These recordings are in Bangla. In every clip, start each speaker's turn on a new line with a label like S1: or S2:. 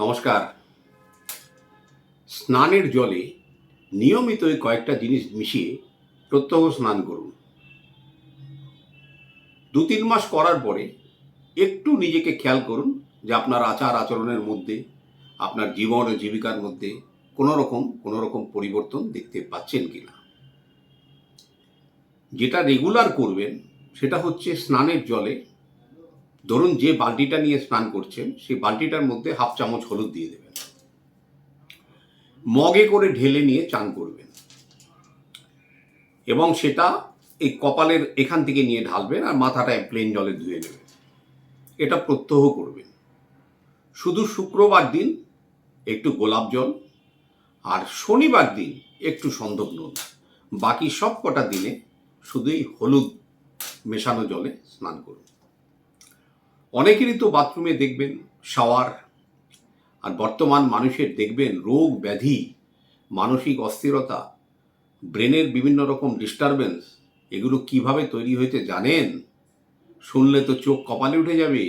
S1: নমস্কার। স্নানের জলে নিয়মিত কয়েকটা জিনিস মিশিয়ে প্রত্যহ স্নান করুন। দু তিন মাস করার পরে একটু নিজেকে খেয়াল করুন যে আপনার আচার আচরণের মধ্যে, আপনার জীবন ও জীবিকার মধ্যে কোনো রকম কোনো রকম পরিবর্তন দেখতে পাচ্ছেন কিনা। যেটা রেগুলার করবেন, সেটা হচ্ছে স্নানের জলে ধরুন যে বালতিটা নিয়ে স্নান করছেন, সেই বালতিটার মধ্যে হাফ চামচ হলুদ দিয়ে দেবেন। মগে করে ঢেলে নিয়ে চান করবেন। এবং সেটা এই কপালের এখান থেকে নিয়ে ঢালবেন আর মাথাটায় প্লেন জলে ধুয়ে নেবেন। এটা প্রত্যহ করবেন। শুধু শুক্রবার দিন একটু গোলাপ জল আর শনিবার দিন একটু সন্ধক নুন। বাকি সব কটা দিনে শুধুই হলুদ মেশানো জলে স্নান করুন। অনেকেরই তো বাথরুমে দেখবেন শাওয়ার, আর বর্তমান মানুষের দেখবেন রোগ ব্যাধি, মানসিক অস্থিরতা, ব্রেনের বিভিন্ন রকম ডিস্টারবেন্স এগুলো কীভাবে তৈরি হয়েছে জানেন? শুনলে তো চোখ কপালে উঠে যাবে।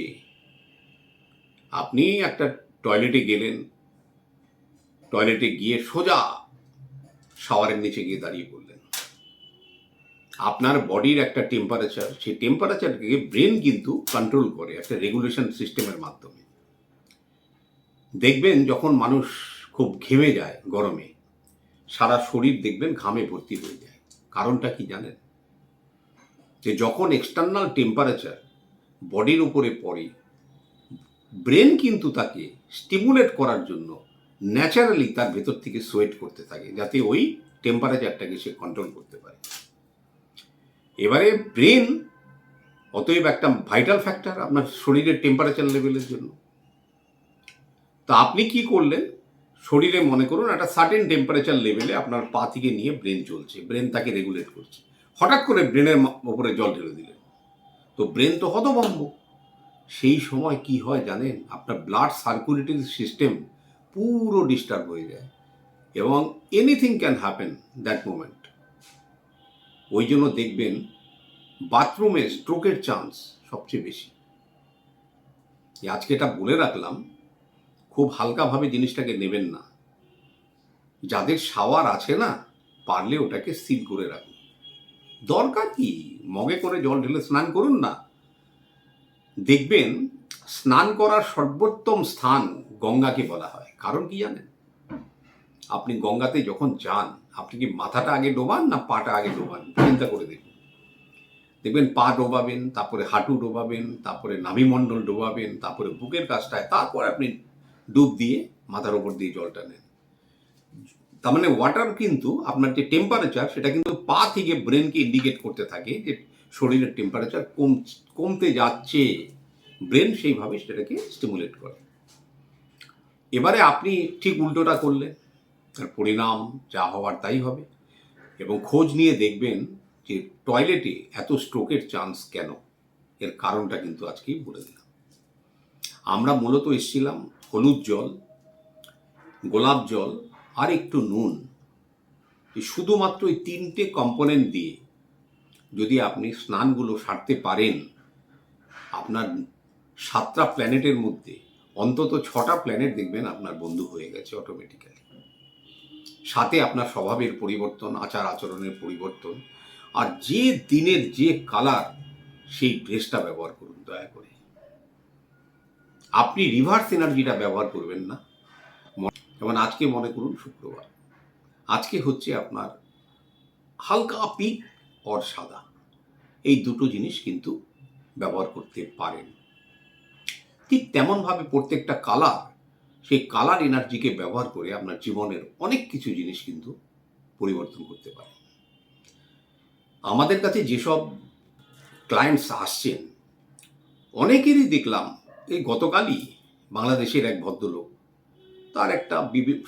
S1: আপনি একটা টয়লেটে গেলেন টয়লেটে গিয়ে সোজা শাওয়ারের নিচে গিয়ে দাঁড়িয়ে পড়লেন। আপনার বডির একটা টেম্পারেচার সেই টেম্পারেচারকে ব্রেন কিন্তু কন্ট্রোল করে একটা রেগুলেশন সিস্টেমের মাধ্যমে। দেখবেন যখন মানুষ খুব ঘেমে যায় গরমে, সারা শরীর দেখবেন ঘামে ভর্তি হয়ে যায়। কারণটা কি জানেন? যে যখন এক্সটার্নাল টেম্পারেচার বডির উপরে পড়ে ব্রেন কিন্তু তাকে স্টিমুলেট করার জন্য ন্যাচারালি তার ভেতর থেকে সোয়েট করতে থাকে, যাতে ওই টেম্পারেচারটাকে সে কন্ট্রোল করতে পারে। এবারে ব্রেন অতএব একটা ভাইটাল ফ্যাক্টর আপনার শরীরের টেম্পারেচার লেভেলের জন্য। তা আপনি কি করলেন? শরীরে মনে করুন একটা সার্টেন টেম্পারেচার লেভেলে আপনার পা থেকে নিয়ে ব্রেন চলছে। ব্রেন তাকে রেগুলেট করছে। হঠাৎ করে ব্রেনের ওপরে জল ঢেলে দিলেন। তো ব্রেন তো হতভম্ব। সেই সময় কি হয় জানেন? আপনার ব্লাড সার্কুলেটরি সিস্টেম পুরো ডিস্টার্ব হয়ে যায়। এবং anything can happen that moment ওই জন্য দেখবেন বাথরুমে স্ট্রোকের চান্স সবচেয়ে বেশি। আজকে এটা বলে রাখলাম, খুব হালকাভাবে জিনিসটাকে নেবেন না। যাদের শাওয়ার আছে না, পারলে ওটাকে সিল করে রাখুন। দরকার কি? মগে করে জল ঢেলে স্নান করুন না। দেখবেন, স্নান করার সর্বোত্তম স্থান গঙ্গাকে বলা হয়। কারণ কি জানেন? আপনি গঙ্গাতে যখন যান, আপনি কি মাথাটা আগে ডোবান না পাটা আগে ডোবান? চিন্তা করে দেখুন। দেখবেন পা ডোবাবেন, তারপরে হাঁটু ডোবাবেন, তারপরে নাভিমণ্ডল ডোবাবেন, তারপরে বুকের কাজটায়, তারপর আপনি ডুব দিয়ে মাথার ওপর দিয়ে জলটা নেন। তার মানে ওয়াটার কিন্তু আপনার যে টেম্পারেচার সেটা কিন্তু পা থেকে ব্রেনকে ইন্ডিকেট করতে থাকে যে শরীরের টেম্পারেচার কম, কমতে যাচ্ছে। ব্রেন সেইভাবে সেটাকে স্টিমুলেট করে। এবারে আপনি ঠিক উল্টোটা করলেন। তার পরিণাম যা হওয়ার তাই হবে। এবং খোঁজ নিয়ে দেখবেন যে টয়লেটে এত স্ট্রোকের চান্স কেন? এর কারণটা কিন্তু আজকেই বলে দিলাম। আমরা মূলত এসেছিলাম হলুদ জল, গোলাপ জল, আর একটু নুন। শুধুমাত্র এই তিনটে কম্পোনেন্ট দিয়ে যদি আপনি স্নানগুলো সারতে পারেন, আপনার সাতটা প্ল্যানেটের মধ্যে অন্তত ছটা প্ল্যানেট দেখবেন আপনার বন্ধু হয়ে গেছে অটোমেটিক্যালি সাথে আপনার স্বভাবের পরিবর্তন, আচার আচরণের পরিবর্তন। আর যে দিনের যে কালার, সেই ড্রেসটা ব্যবহার করুন, দয়া করে। আপনি রিভার্স এনার্জিটা ব্যবহার করবেন না। যেমন আজকে মনে করুন শুক্রবার। আজকে হচ্ছে আপনার হালকা পিক অর সাদা। এই দুটো জিনিস কিন্তু ব্যবহার করতে পারেন। ঠিক তেমনভাবে প্রত্যেকটা কালার সেই কালার এনার্জিকে ব্যবহার করে আপনার জীবনের অনেক কিছু জিনিস কিন্তু পরিবর্তন করতে পারে। আমাদের কাছে যেসব ক্লায়েন্টস আসছেন, অনেকেরই দেখলাম, এই গতকালই বাংলাদেশের এক ভদ্রলোক, তার একটা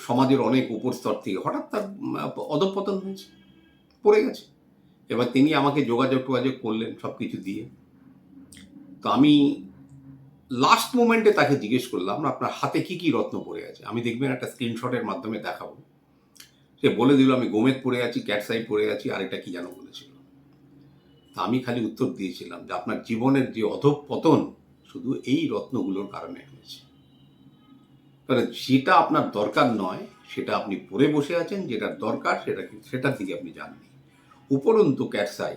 S1: সমাজের অনেক উপর স্তর থেকে হঠাৎ তার অধঃপতন হয়েছে, পড়ে গেছে। এবার তিনি আমাকে যোগাযোগ টোগাযোগ করলেন সব কিছু দিয়ে। তো আমি লাস্ট মোমেন্টে তাকে জিজ্ঞেস করলাম, আপনার হাতে কি কি রত্ন পড়ে আছে? আমি দেখবেন একটা স্ক্রিনশটের মাধ্যমে দেখাবো। সে বলে দিল, আমি গোমেদ পড়ে আছি ক্যাটসাই পড়ে আছি আর এটা কি যেন বলেছিল? তা আমি খালি উত্তর দিয়েছিলাম যে, আপনার জীবনের যে অধঃপতন শুধু এই রত্নগুলোর কারণে হয়েছে। মানে যেটা আপনার দরকার নয়, সেটা আপনি পরে বসে আছেন, যেটা দরকার, সেটা সেটার দিকে আপনি যাননি। উপরন্তু ক্যাটসাই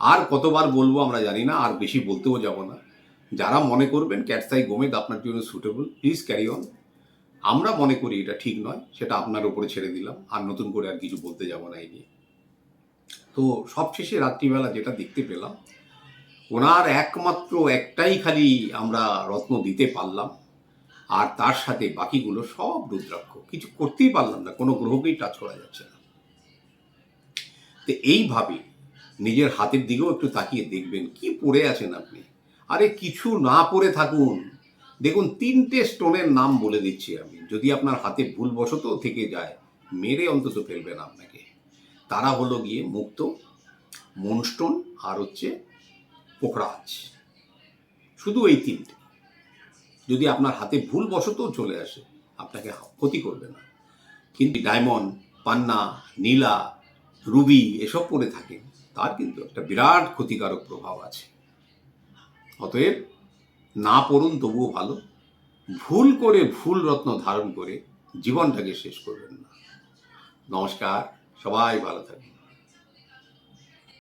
S1: আর কতবার বলব আমরা জানি না, আর বেশি বলতেও যাব না। যারা মনে করবেন ক্যাটসাই গোমেদ আপনার জন্য সুটেবল প্লিজ ক্যারি অন আমরা মনে করি এটা ঠিক নয়, সেটা আপনার ওপরে ছেড়ে দিলাম, আর নতুন করে আর কিছু বলতে যাব না এই নিয়ে। তো সবশেষে রাত্রিবেলা যেটা দেখতে পেলাম, ওনার একমাত্র একটাই খালি আমরা রত্ন দিতে পারলাম, আর তার সাথে বাকিগুলো সব রুদ্রাক্ষ। কিছু করতেই পারলাম না, কোনো গ্রহকেই টাচ করা যাচ্ছে না। তো এইভাবে নিজের হাতের দিকেও একটু তাকিয়ে দেখবেন, কি পড়ে আছেন আপনি? আরে কিছু না পড়ে থাকুন। দেখুন, তিনটে স্টোনের নাম বলে দিচ্ছি আমি। যদি আপনার হাতে ভুলবশত থেকে যায়, মেরে অন্তত ফেলবেন আপনাকে। তারা হলো গিয়ে মুক্ত, মনস্টোন আর হচ্ছে পোখরাজ। শুধু এই তিনটে। যদি আপনার হাতে ভুলবশত চলে আসে, আপনাকে ক্ষতি করবে না। কিন্তু ডায়মন্ড, পান্না, নীলা, রুবি এসব পরে থাকে তার কিন্তু একটা বিরাট ক্ষতিকারক প্রভাব আছে। অতএব না পড়ুন, তবুও ভালো। ভুল করে ভুল রত্ন ধারণ করে জীবনটাকে শেষ করবেন না। নমস্কার, সবাই ভালো থাকবেন।